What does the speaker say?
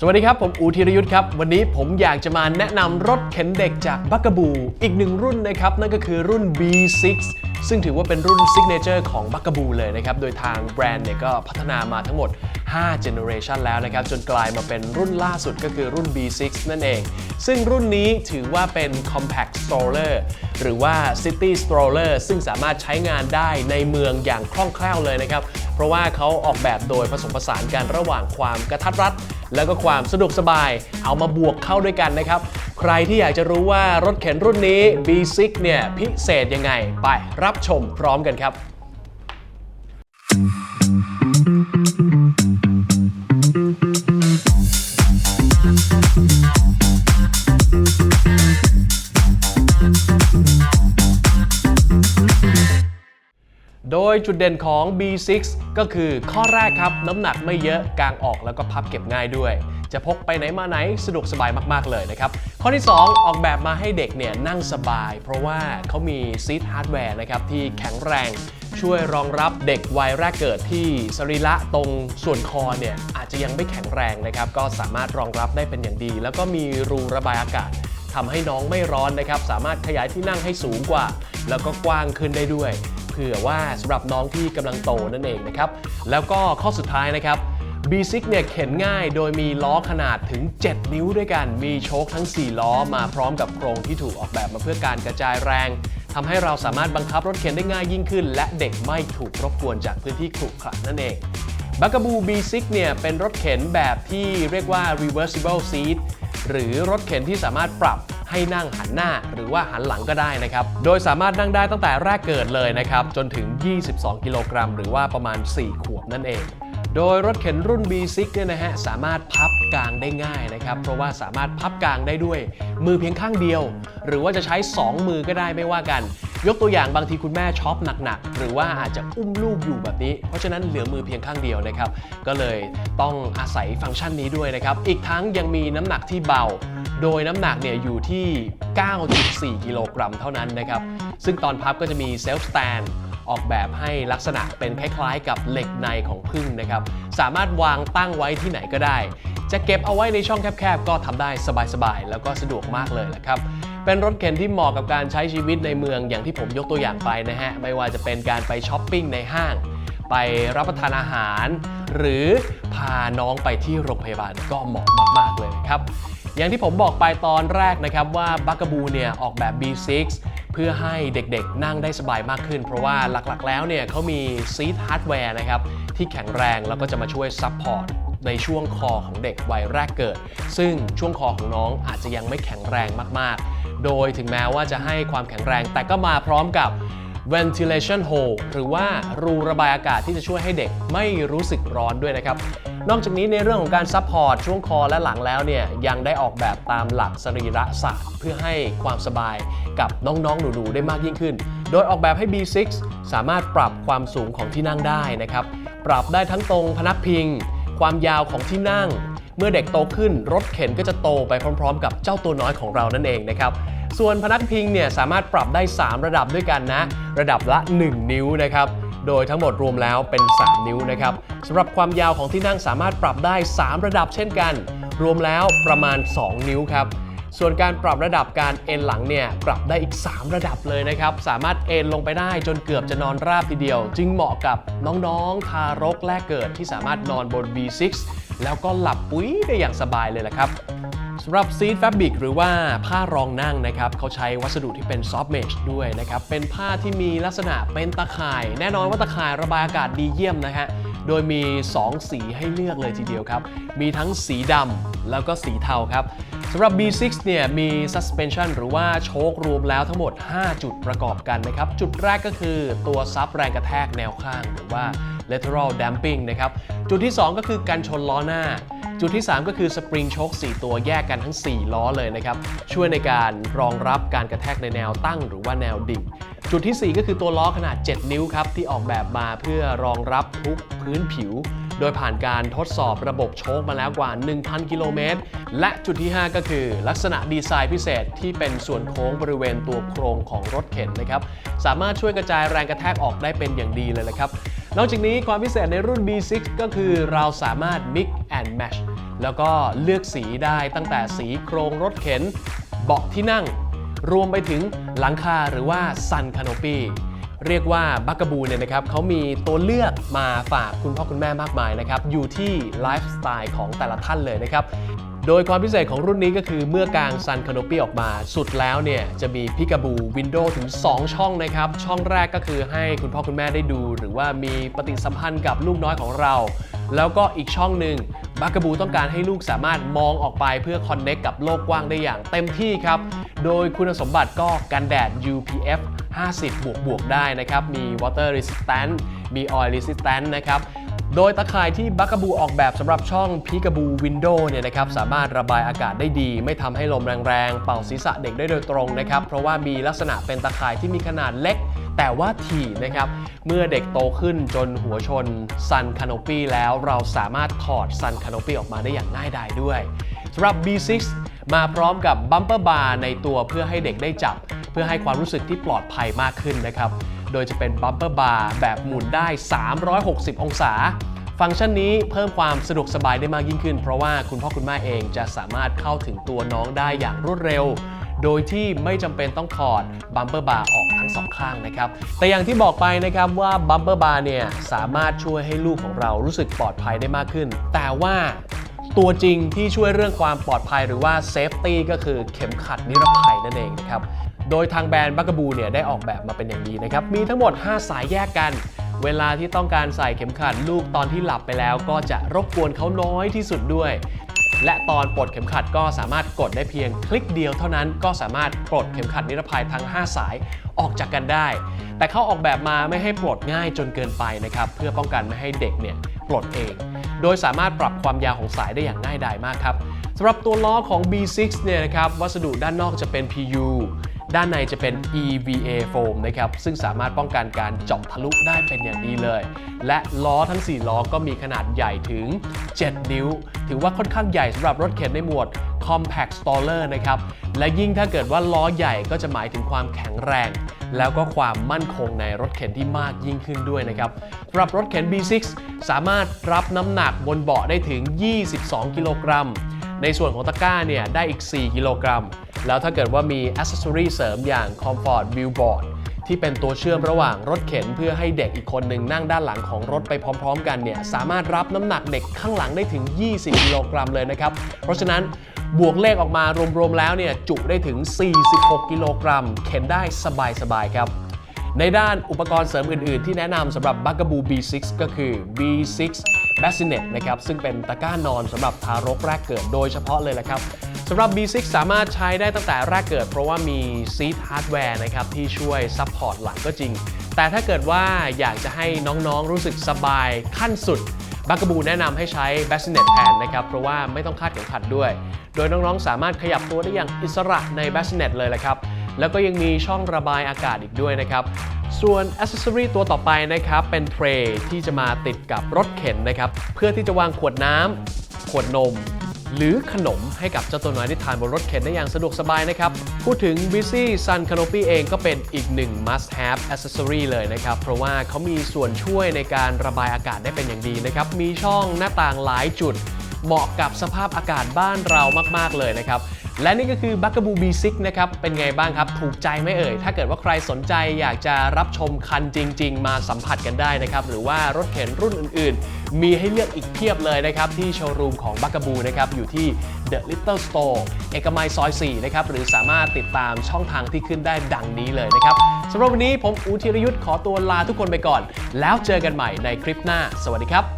สวัสดีครับ ผมอูธีรยุทธ์ครับ วันนี้ผมอยากจะมาแนะนำรถเข็นเด็กจากบักก b บู อีกหนึ่งรุ่นนะครับ นั่นก็คือรุ่น B6 ซึ่งถือว่าเป็นรุ่นซิกเนเจอร์ของบักก b บูเลยนะครับ โดยทางแบรนด์เนี่ยก็พัฒนามาทั้งหมด 5 generation แล้วนะครับ จนกลายมาเป็นรุ่นล่าสุดก็คือรุ่น B6 นั่นเอง ซึ่งรุ่นนี้ถือว่าเป็น compact stroller หรือว่า city stroller ซึ่งสามารถใช้งานได้ในเมืองอย่างคล่องแคล่วเลยนะครับ เพราะว่าเขาออกแบบโดยผสมผสานกันระหว่างความกระทัดรัดแล้วก็ความสะดวกสบายเอามาบวกเข้าด้วยกันนะครับ ใครที่อยากจะรู้ว่ารถเข็นรุ่นนี้ B6 เนี่ยพิเศษยังไง ไปรับชมพร้อมกันครับ ยจุดเด่นของ B6 ก็คือข้อแรกครับ น้ำหนักไม่เยอะกางออกแล้วก็พับเก็บง่ายด้วย จะพกไปไหนมาไหนสะดวกสบายมาก ๆ เลยนะครับ ข้อที่ 2 ออกแบบมาให้เด็กเนี่ยนั่งสบาย เพราะว่าเขามีซีทฮาร์ดแวร์นะครับที่แข็งแรงช่วยรองรับเด็กวัยแรกเกิดที่สรีระตรงส่วนคอเนี่ยอาจจะยังไม่แข็งแรงนะครับ ก็สามารถรองรับได้เป็นอย่างดี แล้วก็มีรูระบายอากาศทำให้น้องไม่ร้อนนะครับ สามารถขยายที่นั่งให้สูงกว่า แล้วก็กว้างขึ้นได้ด้วย ผื่อว่าสำหรับน้องที่กำลังโตนั่นเองนะครับ แล้วก็ข้อสุดท้ายนะครับ B6 เนี่ยเข็นง่ายโดยมีล้อขนาดถึง 7 นิ้วด้วยกัน มีโชคทั้ง 4 ล้อมาพร้อมกับโครงที่ถูกออกแบบมาเพื่อการกระจายแรงทำให้เราสามารถบังคับรถเข็นได้ง่ายยิ่งขึ้น และเด็กไม่ถูกรบกวนจากพื้นที่ขรุขระนั่นเอง b u g a b o o B6 เนี่ยเป็นรถเข็นแบบที่เรียกว่า reversible seat หรือรถเข็นที่สามารถปรับ ให้นั่งหันหน้า หรือว่าหันหลังก็ได้นะครับ โดยสามารถนั่งได้ตั้งแต่แรกเกิดเลยนะครับ จนถึง 22 กิโลกรัมหรือว่าประมาณ 4 ขวบนั่นเองโดยรถเข็นรุ่น B6 เนี่ยนะฮะสามารถพับกลางได้ง่ายนะครับ เพราะว่าสามารถพับกลางได้ด้วยมือเพียงข้างเดียว หรือว่าจะใช้ 2 มือก็ได้ไม่ว่ากัน ยกตัวอย่างบางทีคุณแม่ช็อปหนักๆ หรือว่าอาจจะอุ้มลูกอยู่แบบนี้ เพราะฉะนั้นเหลือมือเพียงข้างเดียวนะครับ ก็เลยต้องอาศัยฟังก์ชันนี้ด้วยนะครับ อีกทั้งยังมีน้ำหนักที่เบา โดยน้ำหนักเนี่ยอยู่ที่ 9.4 กิโลกรัมเท่านั้นนะครับ ซึ่งตอนพับก็จะมีเซลฟ์สแตนออกแบบให้ลักษณะเป็นคล้ายๆ กับเหล็กในของพึ่งนะครับ สามารถวางตั้งไว้ที่ไหนก็ได้ จะเก็บเอาไว้ในช่องแคบๆ ก็ทำได้สบายๆ แล้วก็สะดวกมากเลยแหละครับ เป็นรถเข็นที่เหมาะกับการใช้ชีวิตในเมืองอย่างที่ผมยกตัวอย่างไปนะฮะ ไม่ว่าจะเป็นการไปช้อปปิ้งในห้าง ไปรับประทานอาหาร หรือพาน้องไปที่โรงพยาบาลก็เหมาะมากๆเลยครับ อย่างที่ผมบอกไปตอนแรกนะครับว่าบั g กบูเนี่ยออกแบบ B6 เพื่อให้เด็กๆ นั่งได้สบายมากขึ้น เพราะว่าหลักๆ แล้วเนี่ยเขามีซีทฮาร์ดแวร์นะครับที่แข็งแรงแล้วก็จะมาช่วยซัพพอร์ตในช่วงคอของเด็กวัยแรกเกิด ซึ่งช่วงคอของน้องอาจจะยังไม่แข็งแรงมากๆ โดยถึงแม้ว่าจะให้ความแข็งแรง แต่ก็มาพร้อมกับ ventilation hole หรือว่ารูระบายอากาศที่จะช่วยให้เด็กไม่รู้สึกร้อนด้วยนะครับ นอกจากนี้ในเรื่องของการซัพพอร์ตช่วงคอและหลังแล้วเนี่ยยังได้ออกแบบตามหลักสรีระศาสตร์เพื่อให้ความสบายกับน้องๆหนูๆได้มากยิ่งขึ้น โดยออกแบบให้ B6 สามารถปรับความสูงของที่นั่งได้นะครับ ปรับได้ทั้งตรงพนักพิง ความยาวของที่นั่ง เมื่อเด็กโตขึ้นรถเข็นก็จะโตไปพร้อม ๆ กับเจ้าตัวน้อยของเรานั่นเองนะครับส่วนพนักพิงเนี่ยสามารถปรับได้ 3 ระดับด้วยกันนะ ระดับละ 1 นิ้วนะครับ โดยทั้งหมดรวมแล้วเป็น 3 นิ้วนะครับสำหรับความยาวของที่นั่งสามารถปรับได้ 3 ระดับเช่นกัน รวมแล้วประมาณ 2 นิ้วครับส่วนการปรับระดับการเอนหลังเนี่ยปรับได้อีก 3 ระดับเลยนะครับ สามารถเอนลงไปได้จนเกือบจะนอนราบทีเดียว จึงเหมาะกับน้องๆ ทารกแรกเกิดที่สามารถนอนบน B6 แล้วก็หลับปุ๋ยได้อย่างสบายเลยละครับ สำหรับซีทแฟบริกหรือว่าผ้ารองนั่งนะครับเขาใช้วัสดุที่เป็นซอฟ t ์เมชด้วยนะครับ เป็นผ้าที่มีลักษณะเป็นตะข่าย แน่นอนว่าตะข่ายระบายอากาศดีเยี่ยมนะฮะโดยมี 2 สีให้เลือกเลยทีเดียวครับ มีทั้งสีดำแล้วก็สีเทาครับสำหรับ B6 เนี่ยมี suspension หรือว่าโชครวมแล้วทั้งหมด 5 จุดประกอบกันนะครับ จุดแรกก็คือตัวซับแรงกระแทกแนวข้างหรือว่า lateral damping นะครับ จุดที่ 2 ก็คือการชนล้อหน้า จุดที่ 3 ก็คือสปริงโชค4 ตัวแยกกันทั้ง 4 ล้อเลยนะครับ ช่วยในการรองรับการกระแทกในแนวตั้งหรือว่าแนวดิ่ง จุดทีสี่ 4 ก็คือตัวล้อขนาด 7 นิ้วครับ ที่ออกแบบมาเพื่อรองรับทุกพื้นผิว โดยผ่านการทดสอบระบบโชคมาแล้วกว่า 1,000 กิโลเมตร และจุดที่ 5 ก็คือ ลักษณะดีไซน์พิเศษที่เป็นส่วนโค้งบริเวณตัวโครงของรถเข็นนะครับ สามารถช่วยกระจายแรงกระแทกออกได้เป็นอย่างดีเลยละครับ นอกจากนี้ความพิเศษในรุ่น B6 ก็คือเราสามารถ mix and match แล้วก็เลือกสีได้ตั้งแต่สีโครงรถเข็น เบาะที่นั่ง รวมไปถึงหลังคาหรือว่าซันคาน o ปีเรียกว่าบักกบูเนี่ยนะครับเขามีตัวเลือกมาฝากคุณพ่อคุณแม่มากมายนะครับ อยู่ที่ไลฟ์สไตล์ของแต่ละท่านเลยนะครับ โดยความพิเศษของรุ่นนี้ก็คือเมื่อกางซันคานปีออกมา สุดแล้วเนี่ยจะมีพิกาบูวินโดว์ถึง 2 ช่องนะครับ ช่องแรกก็คือให้คุณพ่อคุณแม่ได้ดู หรือว่ามีปฏิสัมพันธ์กับลูกน้อยของเรา แล้วก็อีกช่องหนึ่ง บักก b บูต้องการให้ลูกสามารถมองออกไปเพื่อคอนเน็กกับโลกกว้างได้อย่างเต็มที่ครับ โดยคุณสมบัติก็กันแดด UPF 50 บวกบวกได้นะครับ มี water resistant มี oil resistant นะครับโดยตะข่ายที่บักกบูออกแบบสำหรับช่องพีกบูวินโดว์เนี่ยนะครับสามารถระบายอากาศได้ดี ไม่ทำให้ลมแรงๆ เป่าศีรษะเด็กได้โดยตรงนะครับ เพราะว่ามีลักษณะเป็นตะข่ายที่มีขนาดเล็ก แต่ว่าถี่นะครับ เมื่อเด็กโตขึ้นจนหัวชนซันคาน o ปีแล้วเราสามารถถอดซันคาน o ปีออกมาได้อย่างง่ายดายด้วยสำหรับ B6 มาพร้อมกับบัมเปอร์บาร์ในตัวเพื่อให้เด็กได้จับ เพื่อให้ความรู้สึกที่ปลอดภัยมากขึ้นนะครับ โดยจะเป็นบัมเปอร์บาร์แบบหมุนได้ 360 องศา ฟังก์ชันนี้เพิ่มความสะดวกสบายได้มากยิ่งขึ้น เพราะว่าคุณพ่อคุณแม่เองจะสามารถเข้าถึงตัวน้องได้อย่างรวดเร็ว โดยที่ไม่จำเป็นต้องถอดบัมเปอร์บาร์ออกทั้งสองข้างนะครับ แต่อย่างที่บอกไปนะครับว่าบัมเปอร์บาร์เนี่ยสามารถช่วยให้ลูกของเรารู้สึกปลอดภัยได้มากขึ้น แต่ว่าตัวจริงที่ช่วยเรื่องความปลอดภัยหรือว่าเซฟตี้ก็คือเข็มขัดนิรภัยนั่นเองนะครับ โดยทางแบรนด์บักกบูเนี่ยได้ออกแบบมาเป็นอย่างดีนะครับ มีทั้งหมด 5 สายแยกกัน เวลาที่ต้องการใส่เข็มขัดลูกตอนที่หลับไปแล้ว ก็จะรบกวนเขาน้อยที่สุดด้วย และตอนปลดเข็มขัดก็สามารถกดได้เพียงคลิกเดียวเท่านั้นก็สามารถปลดเข็มขัดนิรภัยทั้ง 5 สายออกจากกันได้ แต่เขาออกแบบมาไม่ให้ปลดง่ายจนเกินไปนะครับเพื่อป้องกันไม่ให้เด็กเนี่ยปลดเอง โดยสามารถปรับความยาวของสายได้อย่างง่ายดายมากครับสำหรับตัวล้อของ B6 เนี่ยนะครับวัสดุด้านนอกจะเป็น PU ด้านในจะเป็น EVA foam นะครับซึ่งสามารถป้องกันการเจาะทะลุได้เป็นอย่างดีเลย และล้อทั้ง 4 ล้อก็มีขนาดใหญ่ถึง 7 นิ้ว ถือว่าค่อนข้างใหญ่สำหรับรถเข็นในหมวด Compact Stoller นะครับ และยิ่งถ้าเกิดว่าล้อใหญ่ก็จะหมายถึงความแข็งแรง แล้วก็ความมั่นคงในรถเข็นที่มากยิ่งขึ้นด้วยนะครับสำหรับรถเข็น B6 สามารถรับน้ำหนักบนเบาะได้ถึง 22 กิโลกรัม ในส่วนของตะกร้าเนี่ยได้อีก 4 กิโลกรัม แล้วถ้าเกิดว่ามีอ c เซ s ซอรีเสริมอย่าง Comfort View Board ที่เป็นตัวเชื่อมระหว่างรถเข็นเพื่อให้เด็กอีกคนหนึ่งนั่งด้านหลังของรถไปพร้อม ๆ กันเนี่ยสามารถรับน้ำหนักเด็กข้างหลังได้ถึง 20 กิโลกรัมเลยนะครับ เพราะฉะนั้นบวกเลขออกมารวมๆแล้วเนี่ยจุได้ถึง 46 กิโลกรัม เข็นได้สบายๆครับในด้านอุปกรณ์เสริมอื่น ๆ ที่แนะนำสำหรับ b u g a b o o B6 ก็คือ B6 Bassinet นะครับซึ่งเป็นตะกร้านอนสำหรับทารกแรกเกิดโดยเฉพาะเลยแหละครับสำหรับ B6 สามารถใช้ได้ตั้งแต่แรกเกิด เพราะว่ามีซีทฮาร์ดแวร์นะครับที่ช่วยซัพพอร์ตหลังก็จริง แต่ถ้าเกิดว่าอยากจะให้น้องๆรู้สึกสบายขั้นสุดบักกบูแนะนำให้ใช้ Bassinet แทนนะครับ เพราะว่าไม่ต้องคาดเข็มขัดด้วย โดยน้องๆ สามารถขยับตัวได้อย่างอิสระใน Bassinet เลยแหละครับ แล้วก็ยังมีช่องระบายอากาศอีกด้วยนะครับ ส่วนอ c e s s o r y ตัวต่อไปนะครับ เป็นเทรย์ที่จะมาติดกับรถเข็นนะครับ เพื่อที่จะวางขวดน้ำขวดนม หรือขนมให้กับเจ้าตัวน้อยได้ทานบนรถเข็นได้อย่างสะดวกสบายนะครับ พูดถึง b i z y Sun Canopy เองก็เป็นอีกหนึ่ง must have accessory เลยนะครับ เพราะว่าเขามีส่วนช่วยในการระบายอากาศได้เป็นอย่างดีนะครับ มีช่องหน้าต่างหลายจุด เหมาะกับสภาพอากาศบ้านเรามาก ๆ เลยนะครับ และนี่ก็คือ b u g a b o o B6 นะครับ เป็นไงบ้างครับ ถูกใจไหมเอ่ย ถ้าเกิดว่าใครสนใจอยากจะรับชมคันจริง ๆ มาสัมผัสกันได้นะครับ หรือว่ารถเข็นรุ่นอื่น ๆ มีให้เลือกอีกเพียบเลยนะครับ ที่โชว์รูมของ b u g a b o o นะครับ อยู่ที่ The Little Store เอกมัยซอย 4 นะครับ หรือสามารถติดตามช่องทางที่ขึ้นได้ดังนี้เลยนะครับสำหรับวันนี้ผมอูธีรยุทธ์ขอตัวลาทุกคนไปก่อน แล้วเจอกันใหม่ในคลิปหน้า สวัสดีครับ